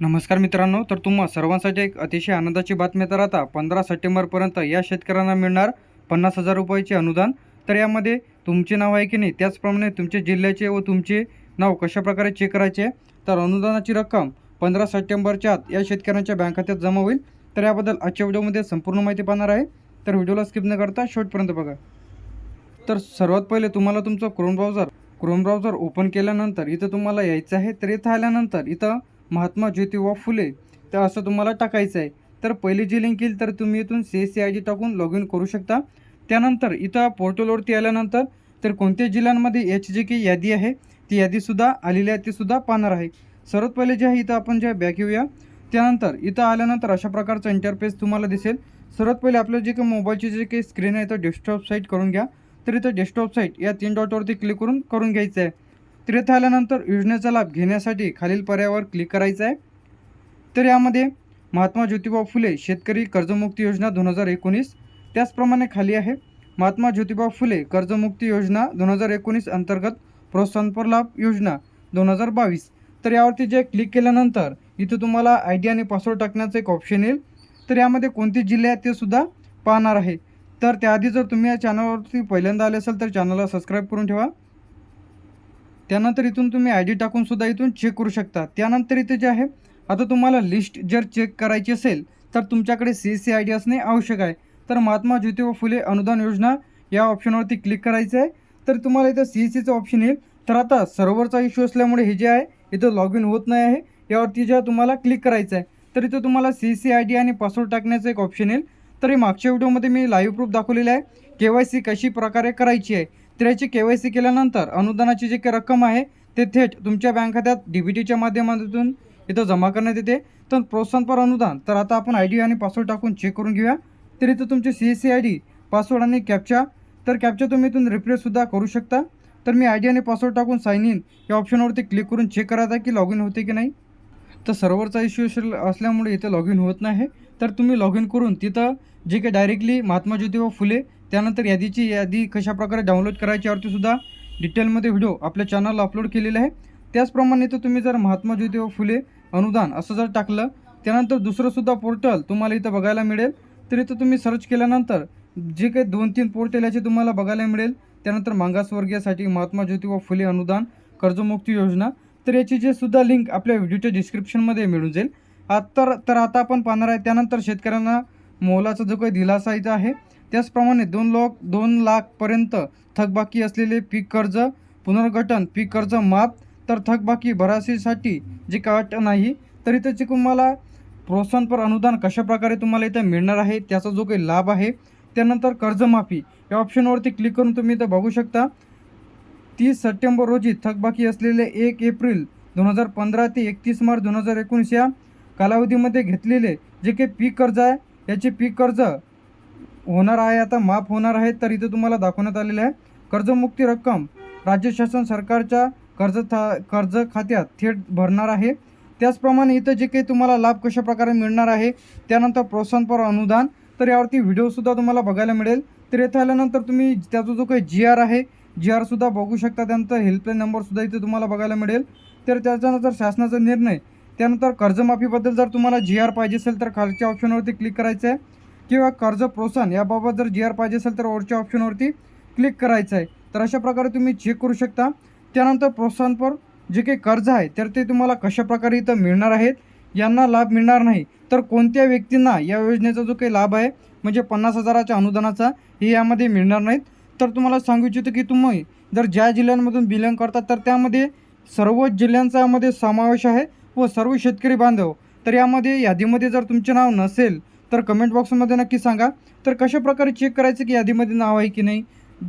नमस्कार मित्रांनो तर तुम्हा सर्वांसाठी एक अतिशय आनंदाची बातमी तर आता पंधरा सप्टेंबरपर्यंत या शेतकऱ्यांना मिळणार पन्नास हजार रुपयाचे अनुदान. तर यामध्ये तुमचे नाव आहे की नाही त्याचप्रमाणे तुमचे जिल्ह्याचे व तुमचे नाव कशाप्रकारे चेक करायचे तर अनुदानाची रक्कम पंधरा सप्टेंबरच्या आत या शेतकऱ्यांच्या बँक खात्यात जमा होईल. तर याबद्दल आजच्या व्हिडिओमध्ये संपूर्ण माहिती पाहणार आहे. तर व्हिडिओला स्किप न करता शेवटपर्यंत बघा. तर सर्वात पहिले तुम्हाला तुमचं Chrome browser Chrome browser open केल्यानंतर इथं तुम्हाला यायचं आहे. तर इथं आल्यानंतर इथं महात्मा ज्योतिबा फुले तर असं तुम्हाला टाकायचं आहे तर पहिली जी लिंक येईल तर तुम्ही इथून C S C I D टाकून लॉग इन करू शकता. त्यानंतर इथं पोर्टलवरती आल्यानंतर तर कोणत्या जिल्ह्यांमध्ये एच जी की यादी आहे ती यादीसुद्धा आलेली आहे तीसुद्धा पाहणार आहे. सर्वात पहिले जे आहे इथं आपण जे बॅक येऊया. त्यानंतर इथं आल्यानंतर अशा प्रकारचा इंटरफेस तुम्हाला दिसेल. सर्वात पहिले आपलं जे काही मोबाईलची जे काही स्क्रीन आहे तर डेस्कटॉप साईट करून घ्या. तर इथं डेस्कटॉप साईट या तीन डॉटवरती क्लिक करून करून घ्यायचं आहे तर आल्यानंतर योजनेचा लाभ घेण्यासाठी खालील पर्यायावर क्लिक करायचं आहे. तर यामध्ये महात्मा ज्योतिबा फुले शेतकरी कर्जमुक्ती योजना दोन हजार एकोणीस त्याचप्रमाणे खाली आहे. महात्मा ज्योतिबा फुले कर्जमुक्ती योजना दोन हजार एकोणीस अंतर्गत प्रोत्साहनपर लाभ योजना दोन हजार बावीस. तर यावरती जे क्लिक केल्यानंतर इथं तुम्हाला आय डी आणि पासवर्ड टाकण्याचं एक ऑप्शन येईल. तर यामध्ये कोणते जिल्हे आहेत ते सुद्धा पाहणार आहे. तर त्याआधी जर तुम्ही या चॅनलवरती पहिल्यांदा आले असाल तर चॅनलला सबस्क्राईब करून ठेवा. त्यानंतर इथून तुम्ही आय डी टाकून सुद्धा इथून चेक करू शकता. त्यानंतर इथे जे आहे आता तुम्हाला लिस्ट जर चेक करायची असेल तर तुमच्याकडे C S C I D असणे आवश्यक आहे. तर महात्मा ज्योतिबा फुले अनुदान योजना या ऑप्शनवरती क्लिक करायचं आहे. तर तुम्हाला इथं सी एस सीचं ऑप्शन येईल. तर आता सर्व्हरचा इश्यू असल्यामुळे हे जे आहे इथं लॉग इन होत नाही आहे. यावरती जे तुम्हाला क्लिक करायचं आहे. तर इथं तुम्हाला सी सी आय डी आणि पासवर्ड टाकण्याचं एक ऑप्शन येईल. तर हे मागच्या व्हिडिओमध्ये मी लाईव्ह प्रूफ दाखवलेलं आहे. के वाय सी कशी प्रकारे करायची आहे तर याची के वाय सी केल्यानंतर अनुदानाची जी काही रक्कम आहे ते थेट तुमच्या बँक खात्यात डी बी टीच्या माध्यमातून इथं जमा करण्यात येते. तर प्रोत्साहनपर अनुदान तर आता आपण आय डी आणि पासवर्ड टाकून चेक करून घेऊया. तर इथं तुमचे C S C I D password आणि कॅपचा तर कॅपचा तुम्ही इथून रिप्लेससुद्धा करू शकता. तर मी आय डी आणि पासवर्ड टाकून साईन इन या ऑप्शनवरती क्लिक करून चेक करायचा की लॉग इन होते की नाही. तर सर्व्हरचा इश्यू असल्यामुळे इथं लॉग इन होत नाही. तर तुम्ही लॉग इन करून तिथं जे काही डायरेक्टली महात्मा ज्योतिबा फुले त्यानंतर यादीची यादी कशाप्रकारे डाउनलोड करायची यावरती सुद्धा डिटेलमध्ये व्हिडिओ आपल्या चॅनलला अपलोड केलेला आहे. त्याचप्रमाणे इथं तुम्ही जर महात्मा ज्योतिबा फुले अनुदान असं जर टाकलं त्यानंतर दुसरंसुद्धा पोर्टल तुम्हाला इथं बघायला मिळेल. तर इथं तुम्ही सर्च केल्यानंतर जे काही दोन तीन पोर्टल याचे तुम्हाला बघायला मिळेल. त्यानंतर मागासवर्गीयासाठी महात्मा ज्योतिबा फुले अनुदान कर्जमुक्ती योजना तर याची जे सुद्धा लिंक आपल्या व्हिडिओच्या डिस्क्रिप्शनमध्ये मिळून जाईल. आ- तर तर आता आपण पाहणार आहे त्यानंतर शेतकऱ्यांना मोलाचा जो काही दिलासा इथं आहे त्याचप्रमाणे दोन लाख दोन लाखपर्यंत थकबाकी असलेले पीक कर्ज पुनर्गठन पीक कर्ज माफ तर थकबाकी भरासीसाठी जी काट अट नाही तर इथं तुम्हाला प्रोत्साहनपर अनुदान कशाप्रकारे तुम्हाला इथं मिळणार आहे त्याचा जो काही लाभ आहे त्यानंतर कर्जमाफी. या ऑप्शनवरती क्लिक करून तुम्ही इथं बघू शकता. तीस सप्टेंबर रोजी थकबाकी असलेले एक एप्रिल दोन हजार पंधरा ते एकतीस मार्च दोन हजार एकोणीस या कालावधीमध्ये घेतलेले जे काही पीक कर्ज आहे याचे पीक कर्ज होणार आहे आता माफ होणार आहे तर इथं तुम्हाला दाखवण्यात आलेलं आहे. कर्जमुक्ती रक्कम राज्य शासन सरकारच्या कर्ज था कर्ज खात्यात थेट भरणार आहे. त्याचप्रमाणे इथं जे काही तुम्हाला लाभ कशाप्रकारे मिळणार आहे त्यानंतर प्रोत्साहनपर अनुदान तर यावरती व्हिडिओसुद्धा तुम्हाला बघायला मिळेल. तर येथे आल्यानंतर तुम्ही त्याचा जो काही जी आर आहे जी आरसुद्धा बघू शकता. त्यानंतर हेल्पलाईन नंबरसुद्धा इथे तुम्हाला बघायला मिळेल. तर त्याच्यानंतर शासनाचा निर्णय त्यानंतर कर्जमाफीबद्दल जर तुम्हाला जी आर पाहिजे असेल तर खालच्या ऑप्शनवरती क्लिक करायचं आहे. किंवा कर्ज प्रोत्साहन याबाबत जर जी आर पाहिजे असेल तर वरच्या ऑप्शनवरती क्लिक करायचं आहे. तर अशा प्रकारे तुम्ही चेक करू शकता त्यानंतर प्रोत्साहनपर जे काही कर्ज आहे तर ते तुम्हाला कशाप्रकारे इथं मिळणार आहेत यांना लाभ मिळणार नाही. तर कोणत्या व्यक्तींना या योजनेचा जो काही लाभ आहे म्हणजे पन्नास हजाराच्या अनुदानाचा हे यामध्ये मिळणार नाहीत. तर तुम्हाला सांगू इच्छितो की तुम्ही जर ज्या जिल्ह्यांमधून बिलॉंग करतात तर त्यामध्ये सर्वच जिल्ह्यांचा यामध्ये समावेश आहे व सर्व शेतकरी बांधव. तर यामध्ये यादीमध्ये जर तुमचे नाव नसेल तर कमेंट बॉक्समध्ये नक्की सांगा. तर कशाप्रकारे चेक करायचं की यादीमध्ये नाव आहे की नाही?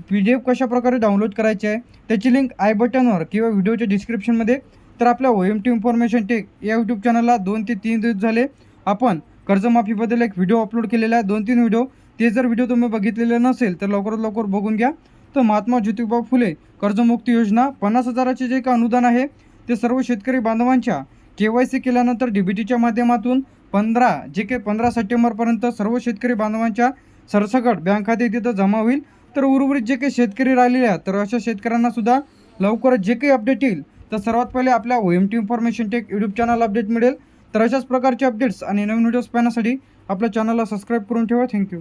पी डी एफ कशाप्रकारे डाउनलोड करायचे आहे? त्याची लिंक आय बटनवर किंवा व्हिडिओच्या डिस्क्रिप्शनमध्ये तर आपल्या O M T information tech या यूट्यूब चॅनलला दोन ते तीन दिवस झाले. आपण कर्जमाफीबद्दल एक व्हिडिओ अपलोड केलेला आहे. दोन तीन व्हिडिओ ते जर व्हिडिओ तुम्ही बघितलेले नसेल तर लवकरात लवकर बघून घ्या. तर महात्मा ज्योतिबा फुले कर्जमुक्ती योजना पन्नास हजाराचे जे काही अनुदान आहे ते सर्व शेतकरी बांधवांच्या के वाय सी केल्यानंतर डी बी टीच्या माध्यमातून पंधरा जे काही पंधरा सप्टेंबरपर्यंत सर्व शेतकरी बांधवांच्या सरसकट बँक खाते तिथं जमा होईल. तर उर्वरित जे काही शेतकरी राहिलेले आहेत तर अशा शेतकऱ्यांना सुद्धा लवकरच जे काही अपडेट येईल तर सर्वात पहिले आपल्या O M T information tech YouTube channel update मिळेल. तर अशाच प्रकारचे अपडेट्स आणि नवीन व्हिडिओज पाहण्यासाठी आपल्या चॅनलला सबस्क्राईब करून ठेवा. थँक्यू